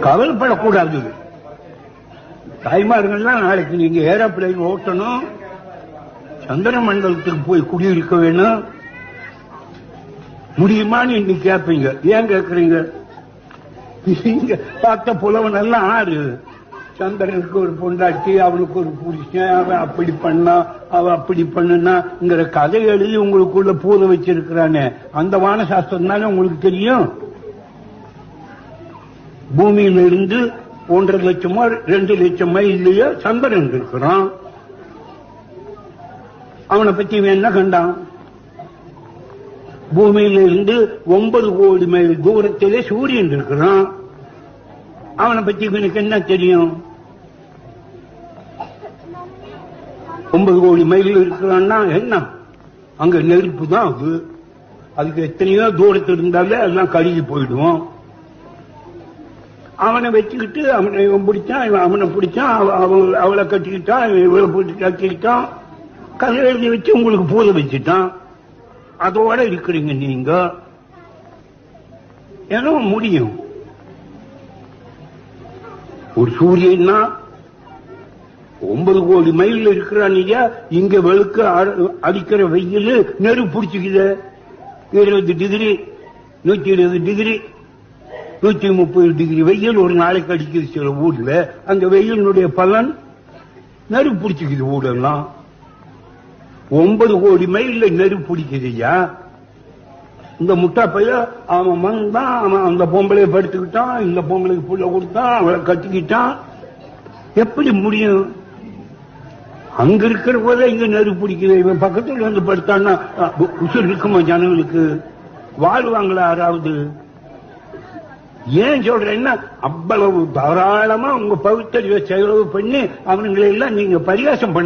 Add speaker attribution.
Speaker 1: கவலைப்படக்கூடாது. தாய்மார்கள்லாம் நாளைக்கு நீங்க ஏரோப்ளைன் ஓட்டணும். சந்திர மண்டலத்துக்கு போய் குடியிருக்க வேணும். முடியுமான்னு இன்னைக்கு கேட்பீங்க. ஏன் கேட்கறீங்க? நீங்க பார்த்த புலவன் எல்லாம் ஆறு. சந்திரனுக்கு ஒரு பொண்டாட்டி அவனுக்கு ஒரு புருஷன் அவன் அப்படி பண்ணா அவன் அப்படி பண்ணுனாங்கிற கதை எழுதி உங்களுக்குள்ள பூத வச்சிருக்கிறானே. அந்த வான சாஸ்திரம் தானே உங்களுக்கு தெரியும்? பூமியில இருந்து ஒன்றரை லட்சமோ ரெண்டு லட்சம் மைல்லையோ சந்திரன் இருக்கிறான் அவனை பத்தி இவன் என்ன கண்டான்? பூமியில இருந்து ஒன்பது கோடி மைல் தூரத்திலே சூரியன் இருக்கிறான். அவனை பத்தி இவனுக்கு என்ன தெரியும்? ஒன்பது கோடி மைல் இருக்கிறான்னா என்ன? அங்க நெருப்பு தான் அது. அதுக்கு எத்தனையோ தூரத்தில் இருந்தாலே எல்லாம் கருகி போயிடுவோம். அவனை வச்சுக்கிட்டு அவனை இவன் பிடிச்சான் இவன் அவனை பிடிச்சான் அவன் அவளை கட்டிக்கிட்டான் இவளை போட்டு கட்டிக்கிட்டான். கதை எழுதி வச்சு உங்களுக்கு பூத வச்சுட்டான். அதோட இருக்கிறீங்க நீங்க. ஏன்னா முடியும். ஒரு சூரியன்னா ஒன்பது கோடி மைல் இருக்கிறான் இல்லையா இங்க வெளுக்க அடிக்கிற வெயில் நெருப்பு பிடிச்சிக்குது. இருபது டிகிரி நூத்தி இருபது டிகிரி. நூத்தி முப்பது டிகிரி வெயில் ஒரு நாளைக்கு அடிக்குது சில ஊர்ல. அந்த வெயிலினுடைய பலன் நெருப்பு பிடிச்சிக்குது ஊரெல்லாம். ஒன்பது கோடி மைல்ல நெருப்பு பிடிக்குதுயா இந்த முட்டா பைய அவன் வந்தான் அவன் அந்த பொம்பளையை படுத்துக்கிட்டான் இந்த பொம்பளைக்கு புள்ள கொடுத்தான் அவளை கட்டிக்கிட்டான். எப்படி முடியும்? அங்க இருக்கிற போதே இங்க நெருப்பு பிடிக்குது. இவன் பக்கத்துல வந்து படுத்தான்னா உசுர் இருக்குமா ஜனங்களுக்கு? வாழ்வாங்களா யாராவது? ஏன் சொல்றேன்னா அவ்வளவு தாராளமா உங்க பகுத்தறிவை செலவு பண்ணி அவனுங்களை எல்லாம் நீங்க பரிகாசம் பண்ண